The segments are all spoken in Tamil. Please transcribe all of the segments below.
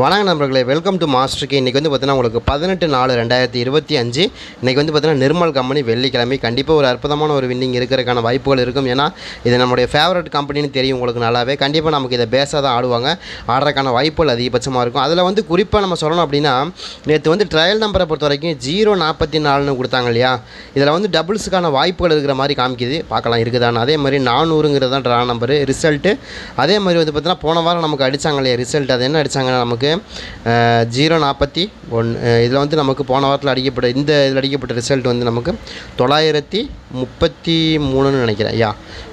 வணக்கம் நண்பர்களே வெல்கம் டு மாஸ்டருக்கு இன்றைக்கி வந்து பார்த்தீங்கன்னா உங்களுக்கு பதினெட்டு நாலு ரெண்டாயிரத்தி இருபத்தி அஞ்சு. இன்றைக்கி வந்து பார்த்தீங்கன்னா நிர்மல் கம்பெனி வெள்ளிக்கிழமை. கண்டிப்பாக ஒரு அற்புதமான ஒரு வின்னிங் இருக்கிறதுக்கான வாய்ப்புகள் இருக்கும். ஏன்னா இது நம்முடைய ஃபேவரட் கம்பெனின்னு தெரியும் உங்களுக்கு நல்லாவே. கண்டிப்பாக நமக்கு இதை பேஸாக தான் ஆடுவாங்க. ஆடுறதுக்கான வாய்ப்புகள் அதிகபட்சமாக இருக்கும். அதில் வந்து குறிப்பாக நம்ம சொல்லணும் அப்படின்னா நேற்று வந்து ட்ரையல் நம்பரை பொறுத்த வரைக்கும் ஜீரோ நாற்பத்தி நாலுன்னு கொடுத்தாங்க இல்லையா? இதில் வந்து டபுள்ஸுக்கான வாய்ப்புகள் இருக்கிற மாதிரி காமிக்குது. பார்க்கலாம் இருக்குதான்னு. அதே மாதிரி நானூறுங்கிறது தான் ட்ரா நம்பரு ரிசல்ட்டு அதே மாதிரி வந்து பார்த்தீங்கன்னா போன வாரம் நமக்கு அடித்தாங்க இல்லையா? ரிசல்ட் அது என்ன அடித்தாங்கன்னா நமக்கு ஜீரோ நாற்பத்தி ஒன்று இதில் வந்து நமக்கு போன வாரத்தில் அடிக்கப்பட்ட இந்த இதில் அடிக்கப்பட்ட ரிசல்ட் வந்து நமக்கு தொள்ளாயிரத்தி முப்பத்தி மூணுன்னு நினைக்கிறேன். யா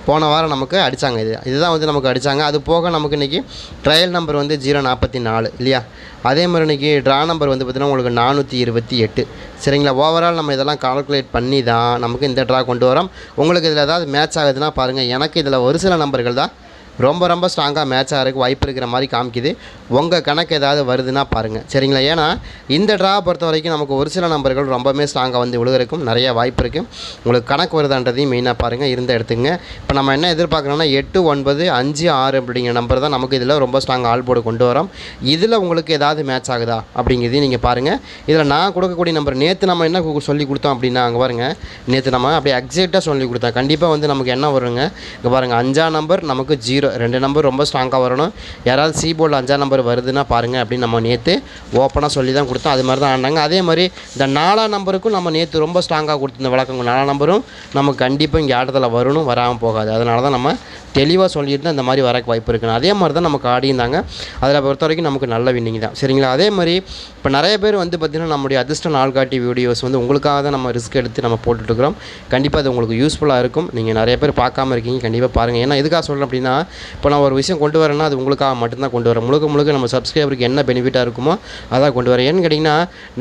போன வாரம் நமக்கு அடித்தாங்க இது. இதுதான் வந்து நமக்கு அடித்தாங்க அது போக நமக்கு இன்றைக்கி ட்ரையல் நம்பர் வந்து ஜீரோ நாற்பத்தி நாலு இல்லையா? அதே மாதிரி இன்றைக்கி ட்ரா நம்பர் வந்து பார்த்திங்கன்னா உங்களுக்கு நானூற்றி இருபத்தி எட்டு. சரிங்களா? ஓவரால் நம்ம இதெல்லாம் கால்குலேட் பண்ணி தான் நமக்கு இந்த ட்ரா கொண்டு வரோம். உங்களுக்கு இதில் ஏதாவது மேட்ச் ஆகுதுன்னா பாருங்கள் எனக்கு இதில் ஒரு சில நம்பர்கள் தான் ரொம்ப ரொம்ப ஸ்ட்ராங்காக மேட்ச் ஆகிறதுக்கு வாய்ப்பு இருக்கிற மாதிரி காமிக்குது. உங்கள் கணக்கு ஏதாவது வருதுன்னா பாருங்கள் சரிங்களா? ஏன்னா இந்த ட்ரா பொறுத்த வரைக்கும் நமக்கு ஒரு சில நம்பர்கள் ரொம்பவுமே ஸ்ட்ராங்காக வந்து விழுகிறக்கும் நிறைய வாய்ப்பு இருக்குது உங்களுக்கு கணக்கு வருதான்றதையும் மெயினாக பாருங்கள் இருந்த எடுத்துங்க இப்போ நம்ம என்ன எதிர்பார்க்குறோம்னா எட்டு ஒன்பது அஞ்சு ஆறு அப்படிங்கிற நம்பர் தான் நமக்கு இதில் ரொம்ப ஸ்ட்ராங் ஆல் போர்டு கொண்டு வரோம். இதில் உங்களுக்கு ஏதாவது மேட்ச் ஆகுதா அப்படிங்கிறதையும் நீங்கள் பாருங்கள் இதில் நான் கொடுக்கக்கூடிய நம்பர் நேற்று நம்ம என்ன கு- சொல்லி கொடுத்தோம் அப்படின்னா அங்கே பாருங்கள் நேற்று நம்ம அப்படியே எக்ஸாக்டாக சொல்லி கொடுத்தோம் கண்டிப்பாக வந்து நமக்கு என்ன வருங்க? இங்கே பாருங்கள் அஞ்சா நம்பர் நமக்கு ஜீரோ ரெண்டு நம்பர் ரொம்ப ஸ்ட்ராங்காக வரணும். யாராவது சி போர்டில் அஞ்சா நம்பர் வருதுன்னா பாருங்கள் அப்படின்னு நம்ம நேற்று ஓப்பனாக சொல்லி தான் கொடுத்தோம். அது மாதிரி தான் ஆனாங்க. அதே மாதிரி இந்த நாலாம் நம்பருக்கும் நம்ம நேற்று ரொம்ப ஸ்ட்ராங்காக கொடுத்துருந்த வழக்கங்கள் நாலாம் நம்பரும் நமக்கு கண்டிப்பாக இங்கே ஆட்டத்தில் வரணும் வராமல் போகாது. அதனால தான் நம்ம தெளிவாக சொல்லியிருந்தோம் இந்த மாதிரி வரக்கு வாய்ப்பு இருக்குன்னு அதே மாதிரி தான் நமக்கு ஆடியிருந்தாங்க அதில் பொறுத்த வரைக்கும் நமக்கு நல்ல வின்னிங் தான். சரிங்களா? அதே மாதிரி இப்போ நிறைய பேர் வந்து பார்த்திங்கன்னா நம்முடைய அதிர்ஷ்ட நாள்காட்டி வீடியோஸ் வந்து உங்களுக்காக தான் நம்ம ரிஸ்க் எடுத்து நம்ம போட்டுட்ருக்குறோம் கண்டிப்பாக அது உங்களுக்கு யூஸ்ஃபுல்லாக இருக்கும். நீங்கள் நிறைய பேர் பார்க்காம இருக்கீங்க. கண்டிப்பாக பாருங்கள் ஏன்னா எதுக்காக சொல்கிறேன் அப்படின்னா இப்போ நான் ஒரு விஷயம் கொண்டு வரேன்னா அது உங்களுக்காக மட்டும்தான் கொண்டு வரேன். முழுக்க முழுக்க நம்ம சப்ஸ்கிரைபருக்கு என்ன பெனிஃபிட்டாக இருக்குமோ அதான் கொண்டு வரேன். ஏன்னு கேட்டிங்கன்னா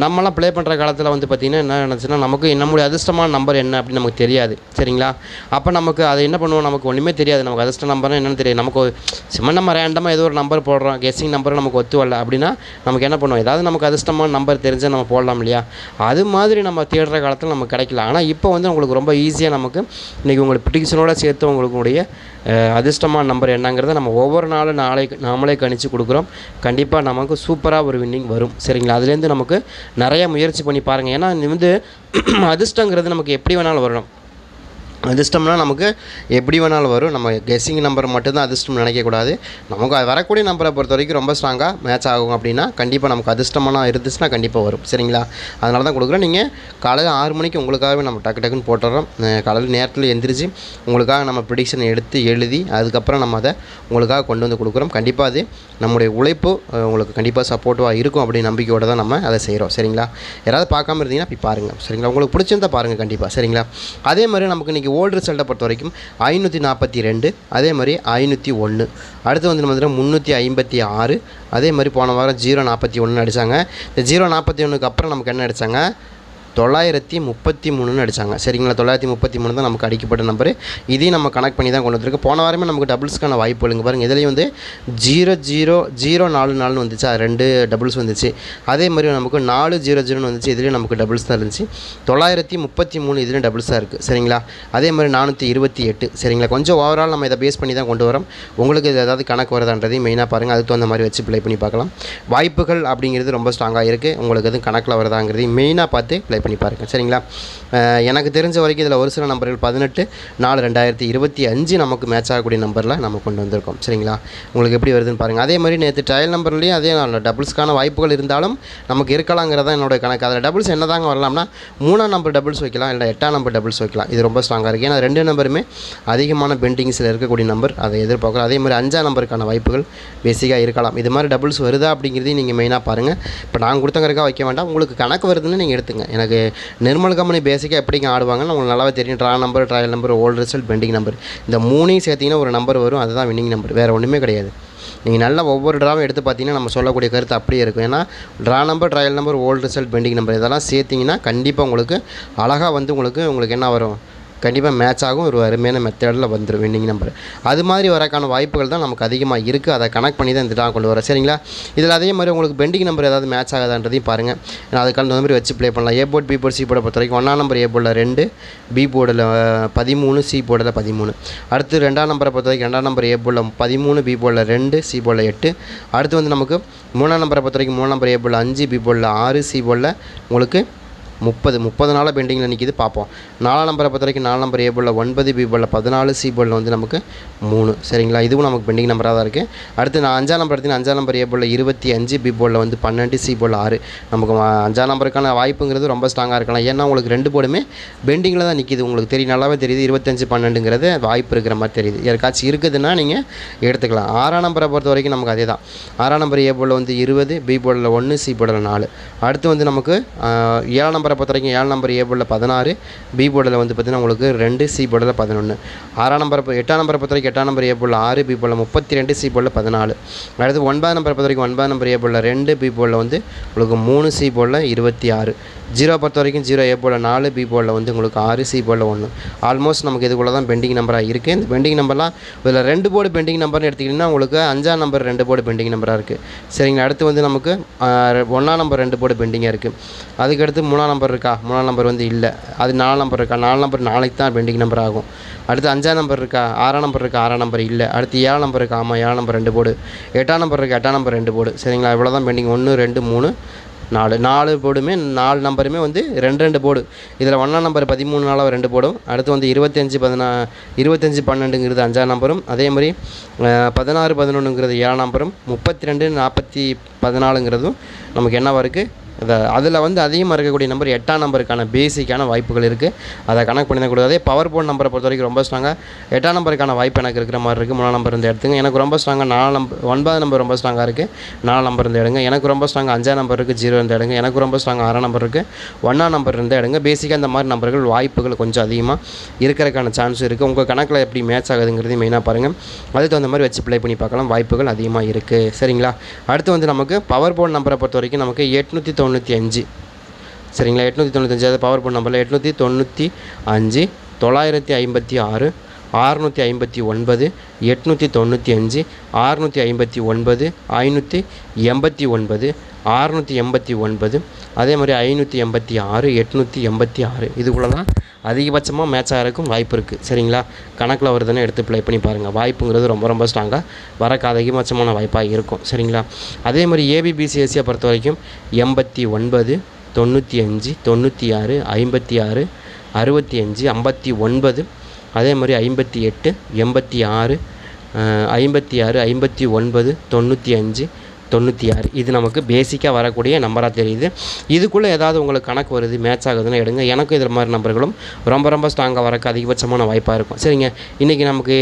நம்மலாம் ப்ளே பண்ணுற காலத்தில் வந்து பார்த்திங்கன்னா என்ன நினச்சுன்னா நமக்கு நம்முடைய அதிர்ஷ்டமான நம்பர் என்ன அப்படின்னு நமக்கு தெரியாது. சரிங்களா? அப்போ நமக்கு அதை என்ன பண்ணுவோம்? நமக்கு ஒன்றுமே தெரியாது. நமக்கு அதிர்ஷ்ட நம்பர்னு என்னென்னு தெரியாது. நமக்கு சும்மா நம்ம ரேண்டமாக ஏதோ ஒரு நம்பர் போடுறோம். கெஸ்ஸிங் நம்பர் நமக்கு ஒத்து வரல அப்படின்னா நமக்கு என்ன பண்ணுவோம்? ஏதாவது நமக்கு அதிர்ஷ்டமான நம்பர் தெரிஞ்சால் நம்ம போடலாம் இல்லையா? அது மாதிரி நம்ம தேடுற காலத்தில் நமக்கு கிடைக்கல. ஆனால் இப்போ வந்து உங்களுக்கு ரொம்ப ஈஸியாக நமக்கு இன்றைக்கி உங்களுக்கு ப்ரிடிக்ஷனோட சேர்த்து உங்களுடைய அதிர்ஷ்டமான நம்பர் என்னங்கிறத நம்ம ஒவ்வொரு நாளும் நாளை நாமளே கணிச்சு கொடுக்குறோம். கண்டிப்பாக நமக்கு சூப்பராக ஒரு வின்னிங் வரும். சரிங்களா? அதுலேருந்து நமக்கு நிறைய முயற்சி பண்ணி பாருங்கள் ஏன்னா இது வந்து அதிர்ஷ்டங்கிறது நமக்கு எப்படி வேணாலும் வரணும். அதிர்ஷ்டம்னா நமக்கு எப்படி வேணாலும் வரும். நம்ம கெஸ்ஸிங் நம்பர் மட்டும்தான் அதிர்ஷ்டம் நினைக்கக்கூடாது. நமக்கு அது வரக்கூடிய நம்பரை பொறுத்த வரைக்கும் ரொம்ப ஸ்ட்ராங்காக மேட்ச் ஆகும் அப்படின்னா கண்டிப்பாக நமக்கு அதிர்ஷ்டமான இருந்துச்சுன்னா கண்டிப்பாக வரும். சரிங்களா? அதனால தான் கொடுக்குறோம் நீங்கள் காலையில் ஆறு மணிக்கு உங்களுக்காகவே நம்ம டக்கு டக்குன்னு போட்டுறோம். காலையில் நேரத்தில் எந்திரிச்சு உங்களுக்காக நம்ம ப்ரிடிக்ஷன் எடுத்து எழுதி அதுக்கப்புறம் நம்ம அதை உங்களுக்காக கொண்டு வந்து கொடுக்குறோம். கண்டிப்பாக அது நம்முடைய உழைப்பு உங்களுக்கு கண்டிப்பாக சப்போர்ட்டிவாக இருக்கும் அப்படின்னு நம்பிக்கையோடு தான் நம்ம அதை செய்கிறோம் சரிங்களா? யாராவது பார்க்காம இருந்தீங்கன்னா போய் பாருங்கள் சரிங்களா? உங்களுக்கு பிடிச்சிருந்தா பாருங்கள் கண்டிப்பாக சரிங்களா? அதே மாதிரி நமக்கு இன்றைக்கி ஓல்டு ரிசல்ட்டை பொறுத்த வரைக்கும் ஐநூற்றி நாற்பத்தி ரெண்டு அதே மாதிரி ஐநூற்றி ஒன்று அடுத்து வந்து நம்ம முந்நூற்றி ஐம்பத்தி ஆறு அதே மாதிரி போன வாரம் ஜீரோ நாற்பத்தி ஒன்று அடித்தாங்க இந்த ஜீரோ நாற்பத்தி ஒன்றுக்கு அப்புறம் நமக்கு என்ன அடித்தாங்க தொள்ளாயிரத்தி முப்பத்தி மூணுன்னு அடித்தாங்க சரிங்களா? தொள்ளாயிரத்தி முப்பத்தி மூணு தான் நமக்கு அடிக்கப்பட்ட நம்பரு. இதையும் நம்ம கனெக்ட் பண்ணி தான் கொண்டு வந்திருக்கு போன வாரமே நமக்கு டபுள்ஸ்க்கான வாய்ப்பு இல்லைங்க பாருங்கள் இதுலேயும் வந்து ஜீரோ ஜீரோ ஜீரோ நாலு நாலுன்னு வந்துச்சு. அது ரெண்டு டபுள்ஸ் வந்துச்சு. அதே மாதிரி நமக்கு நாலு ஜீரோ ஜீரோன்னு வந்துச்சு. இதுலேயும் நமக்கு டபுள்ஸ் தான் இருந்துச்சு. தொள்ளாயிரத்தி முப்பத்தி மூணு இதுலேயும் டபுள்ஸ் தான் இருக்குது சரிங்களா? அதே மாதிரி நானூற்றி இருபத்தி எட்டு. சரிங்களா? கொஞ்சம் ஓவரால் நம்ம இதை பேஸ் பண்ணி தான் கொண்டு வரோம். உங்களுக்கு இது ஏதாவது கணக்கு வருதான்றதையும் மெயினாக பாருங்கள் அதுக்கு தகுந்த மாதிரி வச்சு ப்ளே பண்ணி பார்க்கலாம். வாய்ப்புகள் அப்படிங்கிறது ரொம்ப ஸ்ட்ராங்காக இருக்குது உங்களுக்கு எதுவும் கணக்கில் வருதாங்கிறதையும் மெயினாக பார்த்து ப்ளே பண்ணி பாருங்கள் சரிங்களா? எனக்கு தெரிஞ்ச வரைக்கும் இதில் ஒரு சில நம்பர்கள் பதினெட்டு நாலு ரெண்டாயிரத்தி இருபத்தி அஞ்சு நமக்கு மேட்ச் ஆகக்கூடிய நம்பரில் நம்ம கொண்டு வந்திருக்கோம். சரிங்களா? உங்களுக்கு எப்படி வருதுன்னு பாருங்கள் அதே மாதிரி நேற்று ட்ரையல் நம்பர்லேயும் அதே டபுள்ஸ்க்கான வாய்ப்புகள் இருந்தாலும் நமக்கு இருக்கலாங்கிறதா என்னோட கணக்கு. அதில் டபுள்ஸ் என்ன தாங்க வரலாம்னா மூணாம் நம்பர் டபுள்ஸ் வைக்கலாம் இல்லை எட்டாம் நம்பர் டபுள்ஸ் வைக்கலாம். இது ரொம்ப ஸ்ட்ராங்காக இருக்குது ஏன்னா ரெண்டு நம்பருமே அதிகமான பெண்டிங்ஸில் இருக்கக்கூடிய நம்பர். அதை எதிர்பார்க்கலாம். அதே மாதிரி அஞ்சாம் நம்பருக்கான வாய்ப்புகள் பேசிக்காக இருக்கலாம். இது மாதிரி டபுள்ஸ் வருதா அப்படிங்கிறதையும் நீங்கள் மெயினாக பாருங்கள் இப்போ நான் கொடுத்தங்கிறக்கா வைக்க வேண்டாம். உங்களுக்கு கணக்கு வருதுன்னு நீங்கள் எடுத்துங்க. எனக்கு நிர்மல் கம்பெனி பேசிக்காக எப்படிங்க ஆடுவாங்கன்னு உங்களுக்கு நல்லாவே தெரியும். Draw number trial number old result pending number இந்த மூணையும் சேர்த்திங்கன்னா ஒரு நம்பர் வரும். அதுதான் வின்னிங் நம்பர் வேறு ஒன்றுமே கிடையாது. நீங்கள் நல்லா ஒவ்வொரு ட்ராவும் எடுத்து பார்த்தீங்கன்னா நம்ம சொல்லக்கூடிய கருத்து அப்படியே இருக்கும். ஏன்னா draw number trial number old result pending number இதெல்லாம் சேர்த்திங்கன்னா கண்டிப்பாக உங்களுக்கு அழகாக வந்து உங்களுக்கு உங்களுக்கு என்ன வரும்? கண்டிப்பாக மேட்ச் ஆகும். ஒரு அருமையான மெத்தடில் வந்துடும் வின்னிங் நம்பர் அது மாதிரி வரக்கான வாய்ப்புகள் தான் நமக்கு அதிகமாக இருக்குது அதை கனெக்ட் பண்ணி தான் இந்த ட்ரா கொண்டு வரேன் சரிங்களா? இதில் அதே மாதிரி உங்களுக்கு பெண்டிங் நம்பர் ஏதாவது மேட்ச் ஆகாதான்றதையும் பாருங்கள் நான் அதுக்கான அந்த மாதிரி வச்சு ப்ளே பண்ணலாம். A board B board C போர்டை பொறுத்த வரைக்கும் ஒன்றாம் நம்பர் ஏ போர்டில் ரெண்டு பி போர்டில் பதிமூணு சி போர்டில் பதிமூணு. அடுத்து ரெண்டாம் நம்பரை பொறுத்த வரைக்கும் ரெண்டாம் நம்பர் ஏ போர்டில் பதிமூணு பி போர்டில் ரெண்டு சி போர்டில் எட்டு. அடுத்து வந்து நமக்கு மூணாம் நம்பரை பொறுத்த வரைக்கும் மூணாம் நம்பர் ஏ போர்டில் அஞ்சு பி போர்டில் ஆறு சி போர்டில் உங்களுக்கு முப்பது முப்பது நாளாக பெண்டிங்கில் நிற்கிது பார்ப்போம். நாலாம் நம்பரை பொறுத்த வரைக்கும் நாலு நம்பர் ஏ ஒன்பது பி பதினாலு சி வந்து நமக்கு மூணு. சரிங்களா? இதுவும் நமக்கு பெண்டிங் நம்பராக தான் இருக்குது அடுத்து நான் அஞ்சாம் நம்பர் எடுத்தீங்கன்னா அஞ்சாம் நம்பர் ஏ போர்டில் இருபத்தி அஞ்சு பி போர்டில் வந்து பன்னெண்டு சி போர்டில் ஆறு. நமக்கு அஞ்சாம் நம்பருக்கான வாய்ப்புங்கிறது ரொம்ப ஸ்ட்ராங்காக இருக்கலாம். ஏன்னா உங்களுக்கு ரெண்டு போர்டுமே பெண்டிங்கில் தான் நிற்கிது உங்களுக்கு தெரியும் நல்லாவே தெரியுது. இருபத்தஞ்சு பன்னெண்டுங்கிறது வாய்ப்பு இருக்கிற மாதிரி தெரியுது. யாருக்காச்சும் இருக்குதுன்னா நீங்கள் எடுத்துக்கலாம். ஆறாம் நம்பரை பொறுத்த வரைக்கும் நமக்கு அதே தான். ஆறாம் நம்பர் ஏ போர்டில் வந்து இருபது பி ஒன்று சி போர்டில் நாலு. அடுத்து வந்து நமக்கு ஏழாம் நம்பர் பொறுத்த வரைக்கும் ஏழு நம்பர் ஏ போர்டில் பதினாறு பி போர்டில் வந்து பார்த்திங்கன்னா உங்களுக்கு ரெண்டு சி போர்டில் பதினொன்று ஆறாம் நம்பர் எட்டாம் நம்பரை பொறுத்த வரைக்கும் எட்டாம் நம்பர் ஏ போர்டில் ஆறு பி போர்டில் முப்பத்தி ரெண்டு சி போர்டில் பதினாலு. அடுத்து ஒன்பதாம் நம்பரை பொறுத்த வரைக்கும் ஒன்பதாம் நம்பர் ஏ போர்டில் ரெண்டு பி போர்டில் வந்து உங்களுக்கு மூணு சி போர்டில் இருபத்தி ஆறு. ஜீரோ பொறுத்த வரைக்கும் ஜீரோ ஏ போல் நாலு பி போலில் வந்து உங்களுக்கு ஆறு சி போலில் ஒன்று ஆல்மோஸ்ட் நமக்கு இதுக்குள்ள தான் பெண்டிங் நம்பராக இருக்குது இந்த பெண்டிங் நம்பர்லாம் இதில் ரெண்டு போர்டு பெண்டிங் நம்பர்னு எடுத்திங்கன்னா உங்களுக்கு அஞ்சாம் நம்பர் ரெண்டு போர்டு பெண்டிங் நம்பராக இருக்குது சரிங்களா? அடுத்து வந்து நமக்கு ஒன்றாம் நம்பர் ரெண்டு போர்டு பெண்டிங்காக இருக்குது அதுக்கடுத்து மூணாம் நம்பர் இருக்கா? மூணாம் நம்பர் வந்து இல்லை. அது நாலு நம்பர் இருக்கா? நாலு நம்பர் நாளைக்கு தான் பெண்டிங் நம்பர் ஆகும். அடுத்து அஞ்சாம் நம்பர் இருக்கா? ஆறாம் நம்பர் இருக்கா? ஆறாம் நம்பர் இல்லை. அடுத்து ஏழாம் நம்பர் இருக்கா? ஆமாம் ஏழாம் நம்பர் ரெண்டு போர்டு எட்டாம் நம்பர் இருக்கா? எட்டாம் நம்பர் ரெண்டு போர்டு சரிங்களா? இவ்வளோ தான் பெண்டிங் ஒன்று ரெண்டு மூணு நாலு நாலு போர்டுமே நாலு நம்பருமே வந்து ரெண்டு ரெண்டு போர்டு இதில் ஒன்றாம் நம்பர் பதிமூணு நாளாக ரெண்டு போர்டும் அடுத்து வந்து இருபத்தஞ்சி பதினா இருபத்தஞ்சி பன்னெண்டுங்கிறது அஞ்சாம் நம்பரும். அதே மாதிரி பதினாறு பதினொன்றுங்கிறது ஏழாம் நம்பரும். முப்பத்தி ரெண்டு நாற்பத்தி பதினாலுங்கிறதும் நமக்கு என்னவாக இருக்குது அதில் வந்து அதிகமாக இருக்கக்கூடிய நம்பர் எட்டாம் நம்பருக்கான பேசிக்கான வாய்ப்புகள் இருக்குது அதை கணக்கு பண்ணி தான் அதே பவர் போர்ட் நம்பரை பொறுத்த வரைக்கும் ரொம்ப ஸ்ட்ராங்காக எட்டாம் நம்பருக்கான வாய்ப்பு எனக்கு இருக்கிற மாதிரி இருக்குது மூணாம் நம்பர் இருந்து எடுத்துங்க. எனக்கு ரொம்ப ஸ்ட்ராங்காக நாலு நம்பர் ஒன்பது நம்பர் ரொம்ப ஸ்ட்ராங்காக இருக்குது நாலு நம்பர் இருந்து எடுங்க. எனக்கு ரொம்ப ஸ்ட்ராங்காக அஞ்சாம் நம்பர் இருக்குது ஜீரோ இருந்து எடுங்க. எனக்கு ரொம்ப ஸ்ட்ராங்காக ஆறாம் நம்பர் இருக்குது ஒன்றாம் நம்பர் இருந்து எடுங்க. பேசிக்காக இந்த மாதிரி நம்பர்கள் வாய்ப்புகள் கொஞ்சம் அதிகமாக இருக்கிறதுக்கான சான்ஸ் இருக்குது உங்கள் கணக்கில் எப்படி மேட்ச் ஆகுதுங்கிறதையும் மெயினாக பாருங்கள் அதுக்கு தகுந்த மாதிரி வச்சு ப்ளே பண்ணி பார்க்கலாம். வாய்ப்புகள் அதிகமாக இருக்குது சரிங்களா? அடுத்து வந்து நமக்கு பவர் போர்ட் நம்பரை பொறுத்த வரைக்கும் நமக்கு எட்நூற்றி தொண்ணூற்றி அஞ்சு. சரிங்களா? எட்நூற்றி தொண்ணூத்தஞ்சு அதை பவர் போர்ட் நம்பரில் எட்நூற்றி தொண்ணூற்றி அஞ்சு தொள்ளாயிரத்தி ஐம்பத்தி ஆறு ஆறுநூற்றி ஐம்பத்தி ஒன்பது எட்நூற்றி தொண்ணூற்றி அஞ்சு ஆறுநூற்றி ஐம்பத்தி ஒன்பது ஐநூற்றி எண்பத்தி ஒன்பது ஆறுநூற்றி எண்பத்தி ஒன்பது அதே மாதிரி ஐநூற்றி எண்பத்தி ஆறு எட்நூற்றி எண்பத்தி ஆறு. இதுக்குள்ள தான் அதிகபட்சமாக மேட்ச் ஆகிறதுக்கும் வாய்ப்பு இருக்குது சரிங்களா? கணக்கில் வருதுன்னு எடுத்து ப்ளே பண்ணி பாருங்கள் வாய்ப்புங்கிறது ரொம்ப ரொம்ப ஸ்ட்ராங்காக வரக்கு அதிகபட்சமான வாய்ப்பாக இருக்கும். சரிங்களா? அதே மாதிரி ஏபிபிசிஎஸ்சியை பொறுத்த வரைக்கும் எண்பத்தி ஒன்பது தொண்ணூற்றி அஞ்சு தொண்ணூற்றி ஆறு ஐம்பத்தி ஆறு அறுபத்தி அஞ்சு ஐம்பத்தி ஒன்பது அதே மாதிரி ஐம்பத்தி எட்டு எண்பத்தி ஆறு ஐம்பத்தி ஆறு ஐம்பத்தி ஒன்பது தொண்ணூற்றி அஞ்சு தொண்ணூற்றி ஆறு இது நமக்கு பேசிக்காக வரக்கூடிய நம்பராக தெரியுது. இதுக்குள்ளே ஏதாவது உங்களுக்கு கணக்கு வருது மேட்ச் ஆகுதுன்னு எடுங்க. எனக்கும் இதில் மாதிரி நம்பர்களும் ரொம்ப ரொம்ப ஸ்ட்ராங்காக வரக்கு அதிகபட்சமான வாய்ப்பாக இருக்கும். சரிங்க. இன்றைக்கி நமக்கு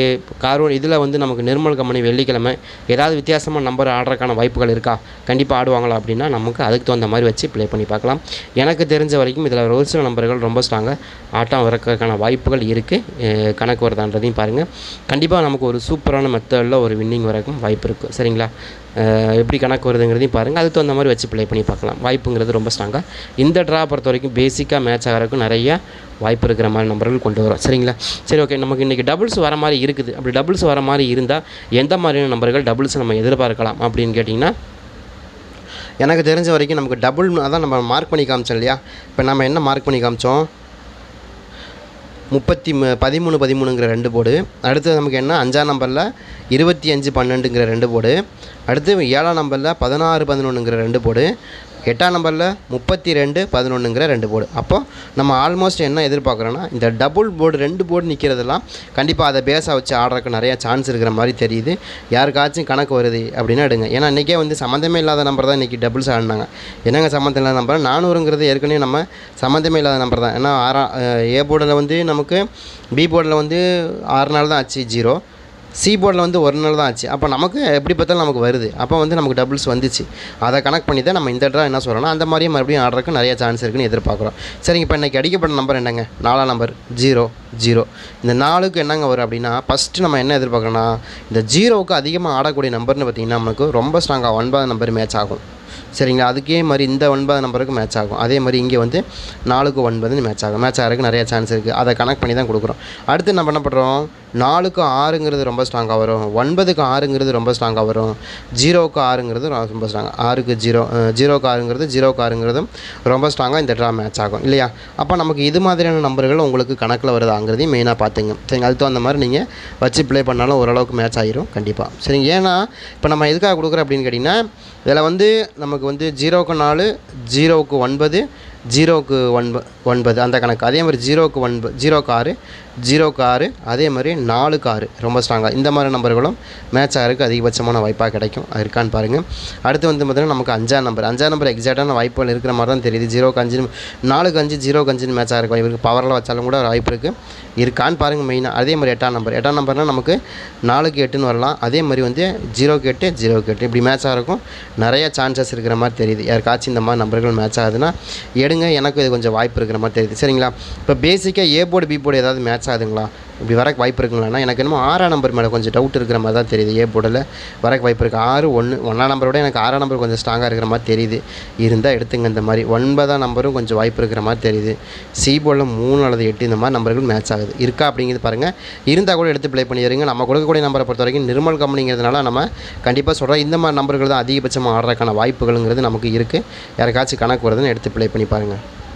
கார்வன் இதில் வந்து நமக்கு நிர்மல் கம்பெனி வெள்ளிக்கிழமை ஏதாவது வித்தியாசமான நம்பர் ஆடுறதுக்கான வாய்ப்புகள் இருக்கா? கண்டிப்பாக ஆடுவாங்களா அப்படின்னா நமக்கு அதுக்கு தகுந்த மாதிரி வச்சு ப்ளே பண்ணி பார்க்கலாம். எனக்கு தெரிஞ்ச வரைக்கும் இதில் ஒரு சில நம்பர்கள் ரொம்ப ஸ்ட்ராங்காக ஆட்டம் வரக்கான வாய்ப்புகள் இருக்குது கணக்கு வருதான்றதையும் பாருங்கள் கண்டிப்பாக நமக்கு ஒரு சூப்பரான மெத்தடில் ஒரு வின்னிங் வரக்கும் வாய்ப்பு இருக்குது சரிங்களா? எப்படி எப்படி கணக்கு வருதுங்கிறதையும் பாருங்கள் அதுக்கு தகுந்த மாதிரி வச்சு ப்ளே பண்ணி பார்க்கலாம். வாய்ப்புங்கிறது ரொம்ப ஸ்ட்ராங்காக இந்த ட்ரா பொறுத்த வரைக்கும் பேசிக்காக மேட்ச் ஆகிறதுக்கும் நிறைய வாய்ப்பு இருக்கிற மாதிரி நம்பர்கள் கொண்டு வரும் சரிங்களா? சரி ஓகே நமக்கு இன்றைக்கி டபுள்ஸ் வர மாதிரி இருக்குது. அப்படி டபுள்ஸ் வர மாதிரி இருந்தால் எந்த மாதிரியான நம்பர்கள் டபுள்ஸ் நம்ம எதிர்பார்க்கலாம் அப்படின்னு கேட்டிங்கன்னா எனக்கு தெரிஞ்ச வரைக்கும் நமக்கு டபுள் அதான் நம்ம மார்க் பண்ணி காமிச்சோம் இல்லையா? இப்போ நம்ம என்ன மார்க் பண்ணி காமிச்சோம்? முப்பத்தி பதிமூணு பதிமூணுங்கிற ரெண்டு போடு. அடுத்து நமக்கு என்ன? அஞ்சாம் நம்பரில் இருபத்தி அஞ்சு பன்னெண்டுங்கிற ரெண்டு போடு. அடுத்து ஏழாம் நம்பரில் பதினாறு பதினொன்றுங்கிற ரெண்டு போடு. எட்டாம் நம்பரில் முப்பத்தி ரெண்டு பதினொன்றுங்கிற ரெண்டு போர்டு அப்போது நம்ம ஆல்மோஸ்ட் என்ன எதிர்பார்க்குறோன்னா இந்த டபுள் போர்டு ரெண்டு போர்டு நிற்கிறதெல்லாம் கண்டிப்பாக அதை பேஸாக வச்சு ஆடுறதுக்கு நிறையா சான்ஸ் இருக்கிற மாதிரி தெரியுது. யாருக்காச்சும் கணக்கு வருது அப்படின்னா எடுங்க. ஏன்னா இன்றைக்கே வந்து சம்மந்தமே இல்லாத நம்பர் தான் இன்றைக்கி டபுள்ஸ் ஆடினாங்க. என்னங்க சம்மந்தம் இல்லாத நம்பர் நானூறுங்கிறது ஏற்கனவே நம்ம சம்மந்தமே இல்லாத நம்பர் தான். ஏன்னா ஆறா ஏ போர்டில் வந்து நமக்கு பி போர்டில் வந்து ஆறு நாள் தான் ஆச்சு ஜீரோ சி போர்டில் வந்து ஒரு நாள் தான் ஆச்சு. அப்போ நமக்கு எப்படி பார்த்தாலும் நமக்கு வருது. அப்போ வந்து நமக்கு டபுள்ஸ் வந்துச்சு. அதை கனெக்ட் பண்ணி தான் நம்ம இந்த ட்ரா என்ன சொல்கிறோம்னா அந்த மாதிரியே மறுபடியும் ஆடுறதுக்கு நிறைய சான்ஸ் இருக்குன்னு எதிர்பார்க்குறோம். சரிங்க இப்போ இன்றைக்கி அடிக்கப்பட்ட நம்பர் என்னங்க? நாலாம் நம்பர் ஜீரோ ஜீரோ இந்த நாலுக்கு என்னங்க வரும் அப்படின்னா ஃபஸ்ட்டு நம்ம என்ன எதிர்பார்க்குறோன்னா இந்த ஜீரோவுக்கு அதிகமாக ஆடக்கூடிய நம்பர்னு பார்த்தீங்கன்னா நமக்கு ரொம்ப ஸ்ட்ராங்காக ஒன்பது நம்பர் மேட்ச் ஆகும். சரிங்களா? அதுக்கே மாதிரி இந்த ஒன்பது நம்பருக்கு மேட்ச் ஆகும். அதே மாதிரி இங்கே வந்து நாலுக்கு ஒன்பதுன்னு மேட்ச் ஆகும். மேட்ச் ஆகிறதுக்கு நிறைய சான்ஸ் இருக்குது அதை கனெக்ட் பண்ணி தான் கொடுக்குறோம். அடுத்து நம்ம என்ன பண்ணுறோம் நாலுக்கு ஆறுங்கிறது ரொம்ப ஸ்ட்ராங்காக வரும். ஒன்பதுக்கு ஆறுங்கிறது ரொம்ப ஸ்ட்ராங்காக வரும். ஜீரோவுக்கு ஆறுங்கிறது ரொம்ப ஸ்ட்ராங் ஆறுக்கு ஜீரோ அஹ், ஜீரோக்கு ஆறுங்கிறது ஜீரோக்கு ஆறுங்கிறதும் ரொம்ப ஸ்ட்ராங்காக இந்த ட்ரா மேட்ச் ஆகும். இல்லையா? அப்போ நமக்கு இது மாதிரியான நம்பர்கள் உங்களுக்கு கணக்கில் வருதாங்கிறதையும் மெயினாக பார்த்துங்க சரிங்க அதுக்கு தகுந்த மாதிரி நீங்கள் வச்சு ப்ளே பண்ணாலும் ஓரளவுக்கு மேட்ச் ஆகிரும் கண்டிப்பாக சரிங்க ஏன்னா இப்போ நம்ம எதுக்காக கொடுக்குறோம் அப்படின்னு கேட்டிங்கன்னா இதில் வந்து நமக்கு வந்து ஜீரோவுக்கு நாலு ஜீரோவுக்கு ஒன்பது ஜீரோவுக்கு ஒன்பது ஒன்பது அந்த கணக்கு. அதே மாதிரி ஜீரோவுக்கு ஒன்பது ஜீரோக்கு ஆறு ஜீரோக்கு ஆறு அதே மாதிரி நாலுக்கு ஆறு ரொம்ப ஸ்ட்ராங்காக இந்த மாதிரி நம்பர்களும் மேட்ச் ஆகிறதுக்கு அதிகபட்சமான வாய்ப்பாக கிடைக்கும். அது இருக்கான்னு பாருங்கள் அடுத்து வந்து பார்த்திங்கன்னா நமக்கு அஞ்சாம் நம்பர் அஞ்சாம் நம்பர் எக்ஸாக்டான வாய்ப்புகள் இருக்கிற மாதிரி தான் தெரியுது. ஜீரோக்கு அஞ்சு நாலுக்கு அஞ்சு ஜீரோக்கு அஞ்சுன்னு மேட்ச் ஆகிருக்கும் இவருக்கு பவரில் வச்சாலும் கூட ஒரு வாய்ப்பு இருக்குது இருக்கான்னு பாருங்கள் மெயினாக அதே மாதிரி எட்டாம் நம்பர் எட்டாம் நம்பர்னால் நமக்கு நாலுக்கு எட்டுன்னு வரலாம். அதே மாதிரி வந்து ஜீரோக்கு எட்டு ஜீரோக்கு எட்டு. இப்படி மேட்ச் ஆகிறக்கும் நிறைய சான்சஸ் இருக்கிற மாதிரி தெரியுது. யாருக்காச்சும் இந்த மாதிரி நம்பர்கள் மேட்ச் ஆகுதுன்னா எடுங்க. எனக்கும் இது கொஞ்சம் வாய்ப்பு இருக்கிற மாதிரி தெரியுது. சரிங்களா? இப்போ பேசிக்காக ஏ போர்டு பி போர்டு ஏதாவது மேட்ச் ஆகுதுங்களா இப்படி வரக்கு வாய்ப்பு இருக்குங்களாண்ணா எனக்கு என்னமோ ஆறாம் நம்பர் மேலே கொஞ்சம் டவுட் இருக்கிற மாதிரி தான் தெரியுது. ஏ போடல? வரக்கு வாய்ப்பு இருக்குது ஆறு ஒன்று ஒன்றாம் நம்பரோட எனக்கு ஆறாம் நம்பர் கொஞ்சம் ஸ்ட்ராங்காக இருக்கிற மாதிரி தெரியுது. இருந்தால் எடுத்துங்க இந்த மாதிரி. ஒன்பதாம் நம்பரும் கொஞ்சம் வாய்ப்பு இருக்கிற மாதிரி தெரியுது. சி போர்டில் மூணு அல்லது எட்டு இந்த மாதிரி நம்பர்கள் மேட்ச் ஆகுது. இருக்கா அப்படிங்கிறது பாருங்கள் இருந்தால் கூட எடுத்து ப்ளே பண்ணிடுங்க நம்ம கொடுக்கக்கூடிய நம்பரை பொறுத்த வரைக்கும் நிர்மல் கம்பெனிங்கிறதுனால நம்ம கண்டிப்பாக சொல்கிறோம் இந்த மாதிரி நம்பர்கள் தான் அதிகபட்சமாக ஆடுறதுக்கான வாய்ப்புகள்ங்கிறது நமக்கு இருக்குது யாருக்காச்சும் கணக்கு வருதுன்னு எடுத்து ப்ளே பண்ணி பாருங்கள்